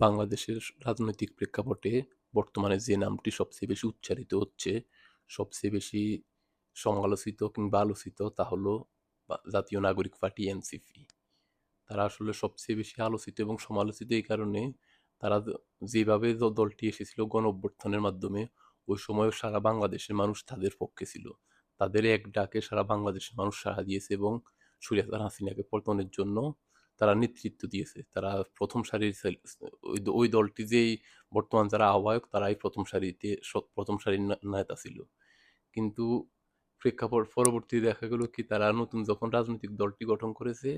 বাংলাদেশের রাজনৈতিক প্রেক্ষাপটে বর্তমানে যে নামটি সবচেয়ে বেশি উচ্চারিত হচ্ছে, সবচেয়ে বেশি সমালোচিত কিংবা আলোচিত তা হলো জাতীয় নাগরিক পার্টি এনসিপি। তারা আসলে সবচেয়ে বেশি আলোচিত এবং সমালোচিত এই কারণে তারা যেভাবে দলটি এসেছিল গণ অভ্যুত্থানের মাধ্যমে, ওই সময়ও সারা বাংলাদেশের মানুষ তাদের পক্ষে ছিল। তাদের এক ডাকে সারা বাংলাদেশের মানুষ সাড়া দিয়েছে এবং সুরিয়াদার হাসিনাকে পতনের জন্য তারা নেতৃত্ব দিয়েছে। তারা প্রথম সারির ওই দলটি যেই বর্তমান যারা আহ্বায়ক, তারাই প্রথম সারিতে প্রথম সারির নেতা ছিল। কিন্তু প্রেক্ষাপট পরবর্তী দেখা গেল কি, তারা নতুন যখন রাজনৈতিক দলটি গঠন করেছে,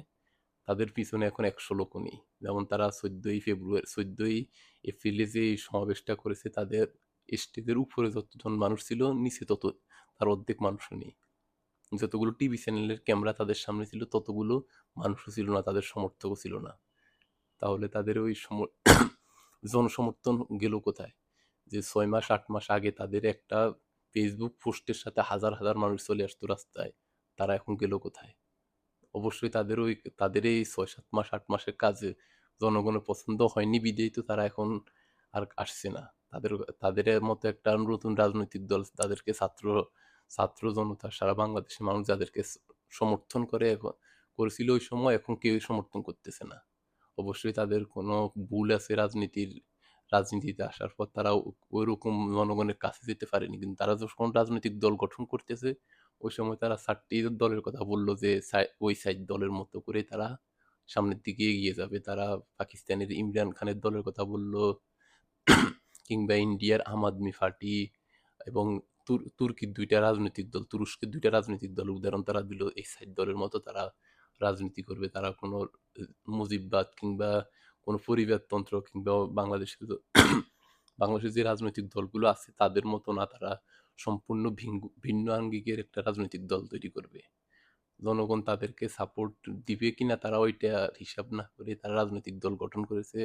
তাদের পিছনে এখন একশো লোকও নেই। যেমন তারা চোদ্দোই ফেব্রুয়ারি, চোদ্দোই এপ্রিলে যে এই সমাবেশটা করেছে, তাদের স্টেজের উপরে যতজন মানুষ ছিল, নিচে তত, তার অর্ধেক মানুষও নেই। যতগুলো টিভি চ্যানেলের ক্যামেরা তাদের সামনে ছিল, ততগুলো মানুষও ছিল না, তাদের সমর্থকও ছিল না। তাহলে তাদের ওই সম- জনসমর্থন গেল কোথায়? যে ছয় মাস, আট মাস আগে তাদের একটা ফেসবুক পোস্টের সাথে হাজার হাজার মানুষ চলে আসতো রাস্তায়, তারা এখন গেল কোথায়? অবশ্যই তাদের ওই, তাদের এই ছয়, সাত মাস, আট মাসের কাজে জনগণের পছন্দ হয়নি বিদেই তো তারা এখন আর আসছে না। তাদের তাদের মতো একটা নতুন রাজনৈতিক দল তাদেরকে ছাত্র ছাত্র জনতা, সারা বাংলাদেশের মানুষ যাদেরকে সমর্থন করে এখন করেছিল ওই সময়, এখন কেউই সমর্থন করতেছে না। অবশ্যই তাদের কোনো ভুল আছে রাজনীতির, রাজনীতিতে আসার পর তারা ওই রকম জনগণের কাছে যেতে পারেনি। কিন্তু তারা যখন রাজনৈতিক দল গঠন করতেছে, ওই সময় তারা চারটি দলের কথা বলল যে ওই সাইড দলের মতো করে তারা সামনের দিকে এগিয়ে যাবে। তারা পাকিস্তানের ইমরান খানের দলের কথা বলল, কিংবা ইন্ডিয়ার আম আদমি পার্টি এবং তুর্কির দুইটা রাজনৈতিক দল, তুরস্কের দুইটা রাজনৈতিক দল উদাহরণ তারা দিল, এই সাইড দলের মতো তারা রাজনীতি করবে। তারা কোনো মুজিববাদ কিংবা কোনো পরিবারতন্ত্র কিংবা বাংলাদেশের বাংলাদেশের যে রাজনৈতিক দলগুলো আছে তাদের মতো না তারা সম্পূর্ণ ভিন্ন আঙ্গিকের একটা রাজনৈতিক দল তৈরি করবে। জনগণ তাদেরকে সাপোর্ট দিবে কিনা তারা ওইটা হিসাব না করে তারা রাজনৈতিক দল গঠন করেছে।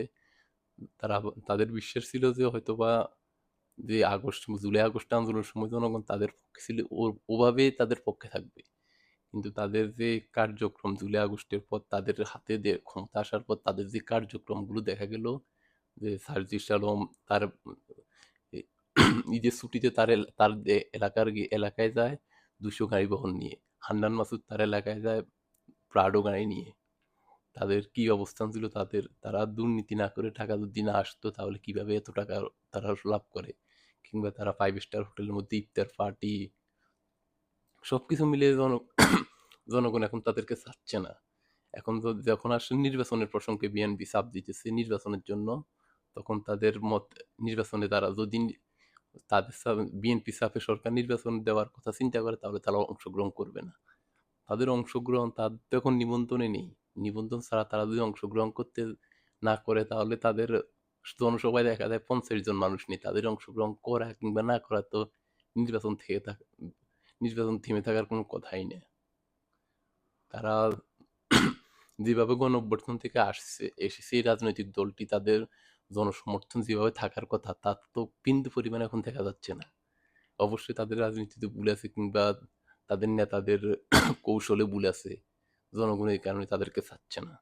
তারা, তাদের বিশ্বাস ছিল যে হয়তোবা যে আগস্ট জুলাই আগস্ট আন্দোলনের সময় জনগণ তাদের পক্ষে ছিল ওভাবে তাদের পক্ষে থাকবে। কিন্তু তাদের যে কার্যক্রম জুলাই আগস্টের পর তাদের হাতে যে ক্ষমতা আসার পর তাদের যে কার্যক্রমগুলো দেখা গেল, যে সার্জিস আলম তার ঈদের ছুটিতে তার তার এলাকার এলাকায় যায় দুশো গাড়ি বহন নিয়ে। হান্নান মাসুদ তার এলাকায় যায় প্রাডো গাড়ি নিয়ে। তাদের কি অবস্থান ছিল তাদের, তারা দুর্নীতি না করে টাকা যদি না আসতো তাহলে কীভাবে এত টাকা তারা লাভ করে? কিংবা তারা ফাইভ স্টার হোটেলের মধ্যে ইফতার পার্টি সব কিছু মিলিয়ে জন, জনগণ এখন তাদেরকে চাচ্ছে না। এখন যখন আসলে নির্বাচনের প্রসঙ্গে বিএনপি চাপ দিতেছে নির্বাচনের জন্য, তখন তাদের মত নির্বাচনে তারা যদি তাদের বিএনপি চাপে সরকার নির্বাচন দেওয়ার কথা চিন্তা করে, তাহলে তারা অংশগ্রহণ করবে না। তাদের অংশগ্রহণ তাদের তো এখন নিবন্ধনে নেই। নিবন্ধন ছাড়া তারা যদি অংশগ্রহণ করতে না করে, তাহলে তাদের জনসভায় দেখা যায় পঞ্চাশ জন মানুষ নেই তাদের অংশগ্রহণ করা কিংবা না করা তো নির্বাচন থেকে থাকা নির্বাচন থেমে থাকার কোনো কথাই নেই। তারা যেভাবে গণ অভ্যর্থন থেকে আসছে, এসেছে এই রাজনৈতিক দলটি তাদের জনসমর্থন যেভাবে থাকার কথা, তার তো বিন্দু পরিমাণ এখন দেখা যাচ্ছে না। অবশ্যই তাদের রাজনীতিতে ভুল আছে কিংবা তাদের নেতাদের কৌশলে ভুল আছে, জনগণ এই কারণে তাদেরকে চাচ্ছে না।